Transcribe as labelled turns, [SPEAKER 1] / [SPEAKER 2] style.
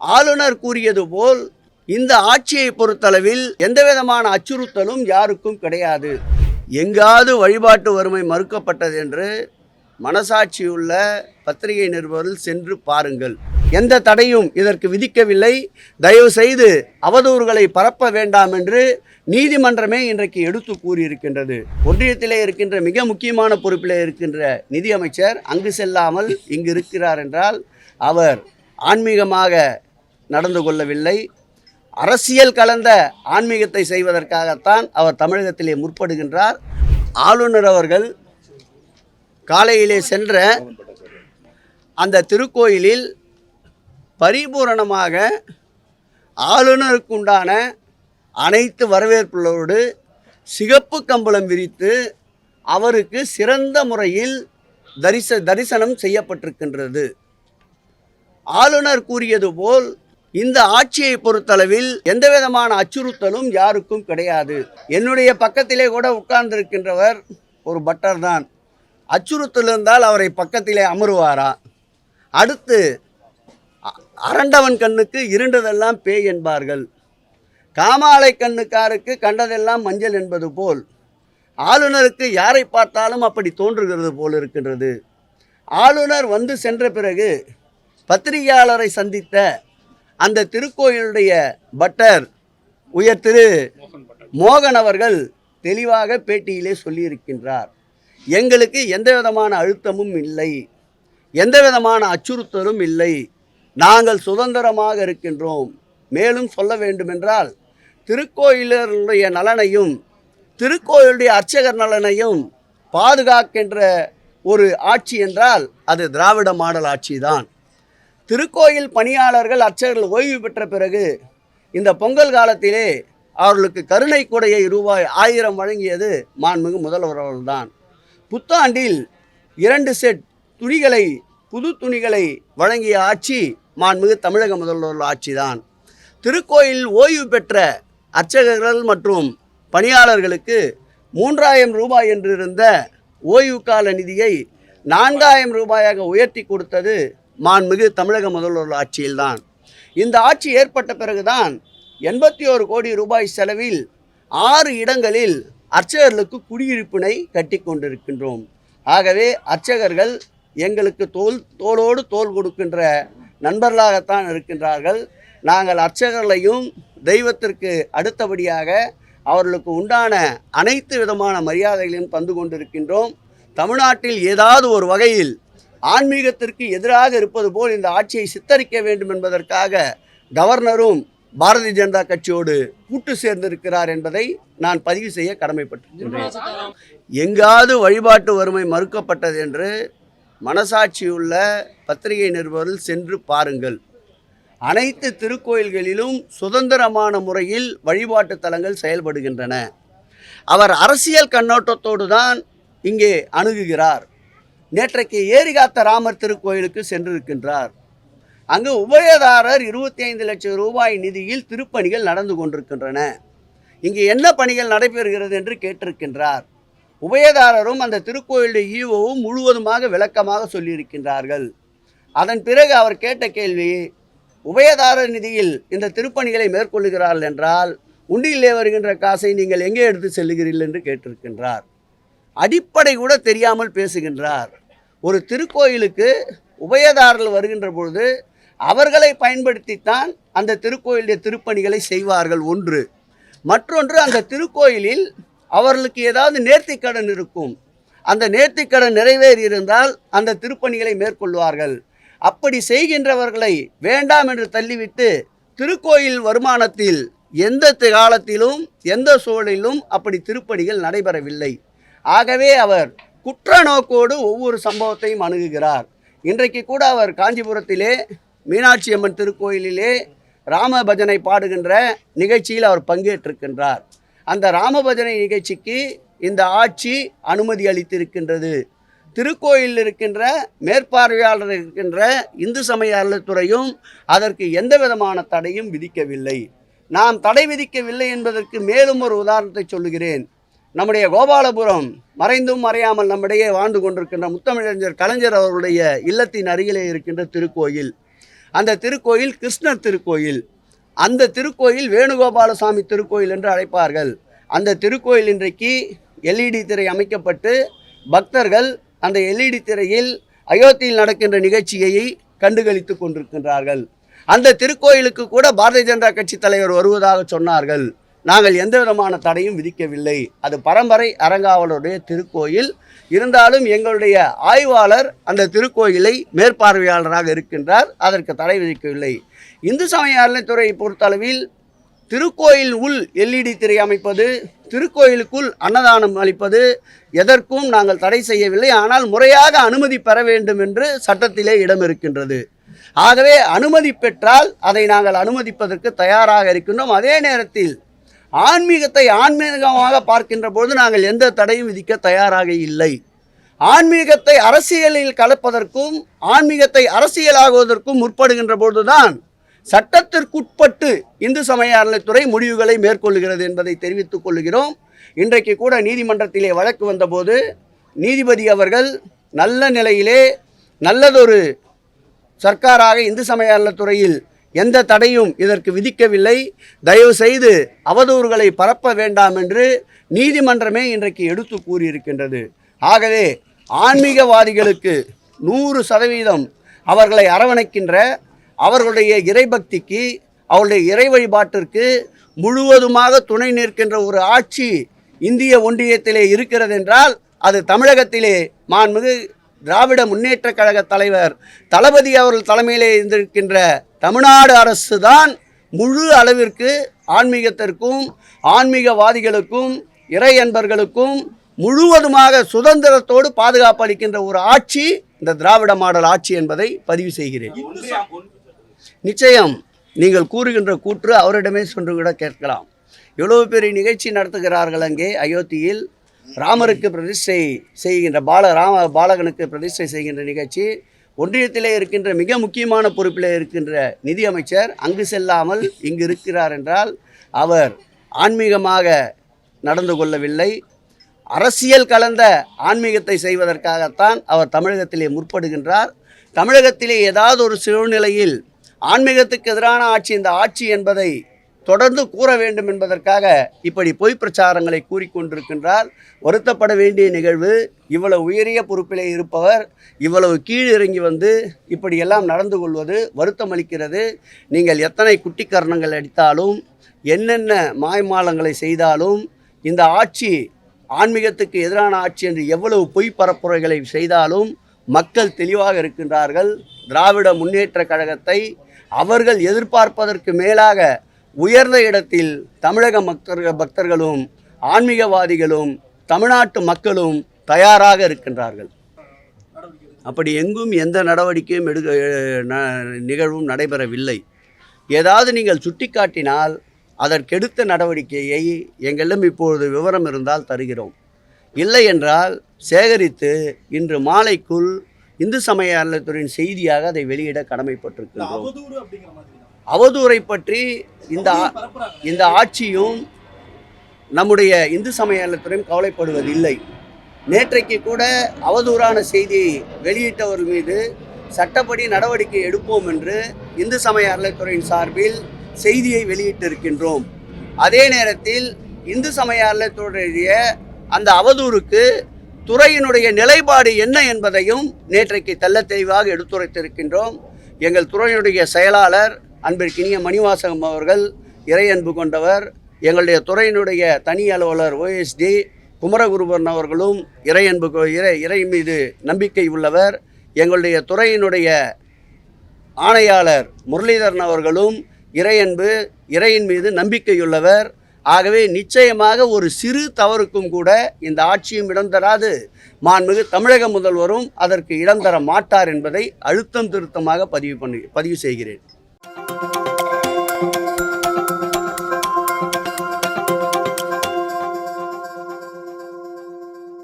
[SPEAKER 1] ஆளுநர் கூறியது போல் இந்த ஆட்சியை பொறுத்தளவில் எந்த விதமான அச்சுறுத்தலும் யாருக்கும் கிடையாது. எங்காவது வழிபாட்டு வறுமை மறுக்கப்பட்டது என்று மனசாட்சியுள்ள பத்திரிகை நிருபர்கள் சென்று பாருங்கள். எந்த தடையும் இதற்கு விதிக்கவில்லை. தயவு செய்து அவதூறுகளை பரப்ப வேண்டாம் என்று நீதிமன்றமே இன்றைக்கு எடுத்து கூறியிருக்கின்றது. ஒன்றியத்திலே இருக்கின்ற மிக முக்கியமான பொறுப்பிலே இருக்கின்ற நிதியமைச்சர் அங்கு செல்லாமல் இங்கு இருக்கிறார் என்றால் அவர் ஆன்மீகமாக நடந்து கொள்ளவில்லை. அரசியல் கலந்த ஆன்மீகத்தை செய்வதற்காகத்தான் அவர் தமிழகத்திலே முற்படுகின்றார். ஆளுநர் அவர்கள் காலையிலே சென்ற அந்த திருக்கோயிலில் பரிபூரணமாக ஆளுநருக்குண்டான அனைத்து வரவேற்புகளோடு சிகப்பு கம்பளம் விரித்து அவருக்கு சிறந்த முறையில் தரிச தரிசனம் செய்யப்பட்டிருக்கின்றது. ஆளுநர் கூறியது போல் இந்த ஆட்சியை பொறுத்தளவில் எந்த விதமான அச்சுறுத்தலும் யாருக்கும் கிடையாது. என்னுடைய பக்கத்திலே கூட உட்கார்ந்திருக்கின்றவர் ஒரு பட்டர் தான். அச்சுறுத்தல் இருந்தால் அவரை பக்கத்திலே அமருவாரா? அடுத்து அ- அரண்டவன் கண்ணுக்கு இருண்டதெல்லாம் பேய் என்பார்கள். காமாலை கண்ணுக்காருக்கு கண்டதெல்லாம் மஞ்சள் என்பது போல். ஆளுநருக்கு யாரை பார்த்தாலும் அப்படி தோன்றுகிறது போல் இருக்கின்றது. ஆளுநர் வந்து சென்ற பிறகு பத்திரிகையாளரை சந்தித்த அந்த திருக்கோயிலுடைய பட்டர் உயர் திரு மோகன் அவர்கள் தெளிவாக பேட்டியிலே சொல்லியிருக்கின்றார். எங்களுக்கு எந்த விதமான அழுத்தமும் இல்லை. எந்த விதமான அச்சுறுத்தலும் இல்லை. நாங்கள் சுதந்திரமாக இருக்கின்றோம். மேலும் சொல்ல வேண்டுமென்றால் திருக்கோயிலருடைய நலனையும் திருக்கோயிலுடைய அர்ச்சகர் நலனையும் பாதுகாக்கின்ற ஒரு ஆட்சி என்றால் அது திராவிட மாடல் ஆட்சி தான் திருக்கோயில் பணியாளர்கள் அர்ச்சகர்கள் ஓய்வு பெற்ற பிறகு இந்த பொங்கல் காலத்திலே அவர்களுக்கு கருணை கொடையை ரூபாய் ஆயிரம் வழங்கியது மாண்புமிகு முதல்வர் அவர்கள்தான். புத்தாண்டில் இரண்டு செட் துணிகளை புது துணிகளை வழங்கிய ஆட்சி மாண்புமிகு தமிழக முதல்வர் ஆட்சிதான். திருக்கோயில் ஓய்வு பெற்ற அர்ச்சகர்கள் மற்றும் பணியாளர்களுக்கு மூன்றாயிரம் ரூபாய் என்றிருந்த ஓய்வு கால நிதியை நான்காயிரம் ரூபாயாக உயர்த்தி கொடுத்தது மாண்புமிகு தமிழக முதல்வர் ஆட்சியில்தான். இந்த ஆட்சி ஏற்பட்ட பிறகுதான் எண்பத்தி ஓரு கோடி ரூபாய் செலவில் ஆறு இடங்களில் அர்ச்சகர்களுக்கு குடியிருப்பினை கட்டி கொண்டிருக்கின்றோம். ஆகவே அர்ச்சகர்கள் எங்களுக்கு தோல் தோளோடு தோல் கொடுக்கின்ற நண்பர்களாகத்தான் இருக்கின்றார்கள். நாங்கள் அர்ச்சகர்களையும் தெய்வத்திற்கு அடுத்தபடியாக அவர்களுக்கு உண்டான அனைத்து விதமான மரியாதைகளையும் தந்து கொண்டிருக்கின்றோம். தமிழ்நாட்டில் ஏதாவது ஒரு வகையில் ஆன்மீகத்திற்கு எதிராக இருப்பது போல் இந்த ஆட்சியை சித்தரிக்க வேண்டும் என்பதற்காக கவர்னரும் பாரதிய ஜனதா கட்சியோடு கூட்டு சேர்ந்திருக்கிறார் என்பதை நான் பதிவு செய்ய கடமைப்பட்டிருக்கிறேன். எங்காவது வழிபாட்டு வறுமை மறுக்கப்பட்டது என்று மனசாட்சியுள்ள பத்திரிகை நிருபர்கள் சென்று பாருங்கள். அனைத்து திருக்கோயில்களிலும் சுதந்திரமான முறையில் வழிபாட்டு தலங்கள் செயல்படுகின்றன. அவர் அரசியல் கண்ணோட்டத்தோடு தான் இங்கே அணுகுகிறார். நேற்றைக்கு ஏரிகாத்த ராமர் திருக்கோயிலுக்கு சென்றிருக்கின்றார். அங்கு உபயதாரர் இருபத்தி ஐந்து லட்சம் ரூபாய் நிதியில் திருப்பணிகள் நடந்து கொண்டிருக்கின்றன. இங்கு என்ன பணிகள் நடைபெறுகிறது என்று கேட்டிருக்கின்றார். உபயதாரரும் அந்த திருக்கோயிலுடைய ஈவோவும் முழுவதுமாக விளக்கமாக சொல்லியிருக்கின்றார்கள். அதன் பிறகு அவர் கேட்ட கேள்வி உபயதாரர் நிதியில் இந்த திருப்பணிகளை மேற்கொள்ளுகிறார்கள் என்றால் உண்டியிலே வருகின்ற காசை நீங்கள் எங்கே எடுத்து செல்லுகிறீர்கள் என்று கேட்டிருக்கின்றார். அடிப்படை கூட தெரியாமல் பேசுகின்றார். ஒரு திருக்கோயிலுக்கு உபயதாரர்கள் வருகின்ற பொழுது அவர்களை பயன்படுத்தித்தான் அந்த திருக்கோயிலுடைய திருப்பணிகளை செய்வார்கள் ஒன்று. மற்றொன்று அந்த திருக்கோயிலில் அவர்களுக்கு ஏதாவது நேர்த்திக்கடன் இருக்கும். அந்த நேர்த்திக்கடன் நிறைவேறி இருந்தால் அந்த திருப்பணிகளை மேற்கொள்வார்கள். அப்படி செய்கின்றவர்களை வேண்டாம் என்று தள்ளிவிட்டு திருக்கோயில் வருமானத்தில் எந்த காலத்திலும் எந்த சூழலிலும் அப்படி திருப்பணிகள் நடைபெறவில்லை. ஆகவே அவர் குற்ற நோக்கோடு ஒவ்வொரு சம்பவத்தையும் அணுகுகிறார். இன்றைக்கு கூட அவர் காஞ்சிபுரத்திலே மீனாட்சி அம்மன் திருக்கோயிலிலே ராம பஜனை பாடுகின்ற நிகழ்ச்சியில் அவர் பங்கேற்றிருக்கின்றார். அந்த ராமபஜனை நிகழ்ச்சிக்கு இந்த ஆட்சி அனுமதி அளித்திருக்கின்றது. திருக்கோயிலில் இருக்கின்ற மேற்பார்வையாளர் இருக்கின்ற இந்து சமய அறத்துறையும் அதற்கு எந்த விதமான தடையும் விதிக்கவில்லை. நாம் தடை விதிக்கவில்லை என்பதற்கு மேலும் ஒரு உதாரணத்தை சொல்லுகிறேன். நம்முடைய கோபாலபுரம் மறைந்தும் மறையாமல் நம்மிடையே வாழ்ந்து கொண்டிருக்கின்ற முத்தமிழறிஞர் கலைஞர் அவருடைய இல்லத்தின் அருகிலே இருக்கின்ற திருக்கோயில். அந்த திருக்கோயில் கிருஷ்ணர் திருக்கோயில். அந்த திருக்கோயில் வேணுகோபாலசாமி திருக்கோயில் என்று அழைப்பார்கள். அந்த திருக்கோயில் இன்றைக்கு எல்இடி திரை அமைக்கப்பட்டு பக்தர்கள் அந்த எல்இடி திரையில் அயோத்தியில் நடக்கின்ற நிகழ்ச்சியை கண்டுகளித்து கொண்டிருக்கின்றார்கள். அந்த திருக்கோயிலுக்கு கூட பாரதிய ஜனதா கட்சி தலைவர் வருவதாக சொன்னார்கள். நாங்கள் எந்த விதமான தடையும் விதிக்கவில்லை. அது பரம்பரை அரங்காவலருடைய திருக்கோயில். இருந்தாலும் எங்களுடைய ஆய்வாளர் அந்த திருக்கோயிலை மேற்பார்வையாளராக இருக்கின்றார். அதற்கு தடை விதிக்கவில்லை. இந்து சமய அறநிலைத்துறையை பொறுத்தளவில் திருக்கோயில் உள் எல்இடி திரை அமைப்பது திருக்கோயிலுக்குள் அன்னதானம் அளிப்பது எதற்கும் நாங்கள் தடை செய்யவில்லை. ஆனால் முறையாக அனுமதி பெற வேண்டும் என்று சட்டத்திலே இடம் இருக்கின்றது. ஆகவே அனுமதி பெற்றால் அதை நாங்கள் அனுமதிப்பதற்கு தயாராக இருக்கின்றோம். அதே நேரத்தில் ஆன்மீகத்தை ஆன்மீகமாக பார்க்கின்ற பொழுது நாங்கள் எந்த தடையும் விதிக்க தயாராக இல்லை. ஆன்மீகத்தை அரசியலில் கலப்பதற்கும் ஆன்மீகத்தை அரசியலாகுவதற்கும் முற்படுகின்ற பொழுதுதான் சட்டத்திற்குட்பட்டு இந்து சமய அறநிலைத்துறை முடிவுகளை மேற்கொள்கிறது என்பதை தெரிவித்துக் கொள்கிறோம். இன்றைக்கு கூட நீதிமன்றத்திலே வழக்கு வந்தபோது நீதிபதி அவர்கள் நல்ல நிலையிலே நல்லதொரு சர்க்காராக இந்து சமய அறநிலைத்துறையில் எந்த தடையும் இதற்கு விதிக்கவில்லை. தயவு செய்து அவதூறுகளை பரப்ப வேண்டாம் என்று நீதிமன்றமே இன்றைக்கு எடுத்து கூறியிருக்கின்றது. ஆகவே ஆன்மீகவாதிகளுக்கு நூறு சதவீதம் அவர்களை அரவணைக்கின்ற அவர்களுடைய இறைபக்திக்கு அவருடைய இறை வழிபாட்டிற்கு முழுவதுமாக துணை நிற்கின்ற ஒரு ஆட்சி இந்திய ஒன்றியத்திலே இருக்கிறது என்றால் அது தமிழகத்திலே மாண்புமிகு திராவிட முன்னேற்ற கழக தலைவர் தளபதி அவர்கள் தலைமையிலே இருந்திருக்கின்ற தமிழ்நாடு அரசு தான் முழு அளவிற்கு ஆன்மீகத்திற்கும் ஆன்மீகவாதிகளுக்கும் இறை அன்பர்களுக்கும் முழுவதுமாக சுதந்திரத்தோடு பாதுகாப்பு அளிக்கின்ற ஒரு ஆட்சி இந்த திராவிட மாடல் ஆட்சி என்பதை பதிவு செய்கிறேன். நிச்சயம் நீங்கள் கூறுகின்ற கூற்று அவரிடமே சென்று கூட கேட்கலாம். எவ்வளவு பெரிய நிகழ்ச்சி நடத்துகிறார்கள் அங்கே அயோத்தியில். ராமருக்கு பிரதிஷ்டை செய்கின்ற பால ராம பாலகனுக்கு பிரதிஷ்டை செய்கின்ற நிகழ்ச்சி. ஒன்றியத்திலே இருக்கின்ற மிக முக்கியமான பொறுப்பிலே இருக்கின்ற நிதியமைச்சர் அங்கு செல்லாமல் இங்கு இருக்கிறார் என்றால் அவர் ஆன்மீகமாக நடந்து கொள்ளவில்லை. அரசியல் கலந்த ஆன்மீகத்தை செய்வதற்காகத்தான் அவர் தமிழகத்திலே முற்படுகின்றார். தமிழகத்திலே ஏதாவது ஒரு சூழ்நிலையில் ஆன்மீகத்துக்கு எதிரான ஆட்சி இந்த ஆட்சி என்பதை தொடர்ந்து கூற வேண்டும் என்பதற்காக இப்படி பொய் பிரச்சாரங்களை கூறிக்கொண்டிருக்கின்றார். வருத்தப்பட வேண்டிய நிகழ்வு இவ்வளவு உயரிய பொறுப்பிலே இருப்பவர் இவ்வளவு கீழ் இறங்கி வந்து இப்படியெல்லாம் நடந்து கொள்வது வருத்தம் அளிக்கிறது. நீங்கள் எத்தனை குட்டிக்கரணங்கள் அடித்தாலும் என்னென்ன மாய்மாலங்களை செய்தாலும் இந்த ஆட்சி ஆன்மீகத்துக்கு எதிரான ஆட்சி என்று எவ்வளவு பொய் பரப்புரைகளை செய்தாலும் மக்கள் தெளிவாக இருக்கின்றார்கள். திராவிட முன்னேற்ற கழகத்தை அவர்கள் எதிர்பார்ப்பதற்கு மேலாக உயர்ந்த இடத்தில் தமிழக பக்தர்கள் பக்தர்களும் ஆன்மீகவாதிகளும் தமிழ்நாட்டு மக்களும் தயாராக இருக்கின்றார்கள். அப்படி எங்கும் எந்த நடவடிக்கையும் எடுக்க ந- நிகழ்வும் நடைபெறவில்லை. ஏதாவது நீங்கள் சுட்டிக்காட்டினால் அதற்கெடுத்த நடவடிக்கையை எங்களிடம் இப்பொழுது விவரம் இருந்தால் தருகிறோம். இல்லை என்றால் சேகரித்து இன்று மாலைக்குள் இந்து சமய அறநிலையத்துறையின் செய்தியாக அதை வெளியிட கடமைப்பட்டிருக்கின்றோம்.
[SPEAKER 2] அவதூறை
[SPEAKER 1] பற்றி இந்த ஆ- இந்த ஆட்சியும் நம்முடைய இந்து சமயத்துறையும் கவலைப்படுவதில்லை. நேற்றைக்கு கூட அவதூறான செய்தியை வெளியிட்டவர்கள் மீது சட்டப்படி நடவடிக்கை எடுப்போம் என்று இந்து சமய அறநிலையத்துறையின் சார்பில் செய்தியை வெளியிட்டிருக்கின்றோம். அதே நேரத்தில் இந்து சமய அறநிலையத்துறையுடைய அந்த அவதூறுக்கு துறையினுடைய நிலைப்பாடு என்ன என்பதையும் நேற்றைக்கு தெள்ளத் தெளிவாக எடுத்துரைத்திருக்கின்றோம். எங்கள் துறையினுடைய செயலாளர் அன்பிற்கினிய மணிவாசகம் அவர்கள் இறை அன்பு கொண்டவர் எங்களுடைய துறையினுடைய தனி அலுவலர் ஓஎஸ்டி குமரகுருபரன் அவர்களும் இறை அன்பு இறை இறை மீது நம்பிக்கை உள்ளவர். எங்களுடைய துறையினுடைய ஆணையாளர் முரளிதரன் அவர்களும் இறையன்பு இறையின் மீது நம்பிக்கையுள்ளவர் ஆகவே நிச்சயமாக ஒரு சிறு தவறுக்கும் கூட இந்த ஆட்சியும் இடம் தராது. மாண்புமிகு தமிழக முதல்வரும் அதற்கு இடம் தர மாட்டார் என்பதை அழுத்தம் திருத்தமாக பதிவு பண்ணி பதிவு செய்கிறேன்.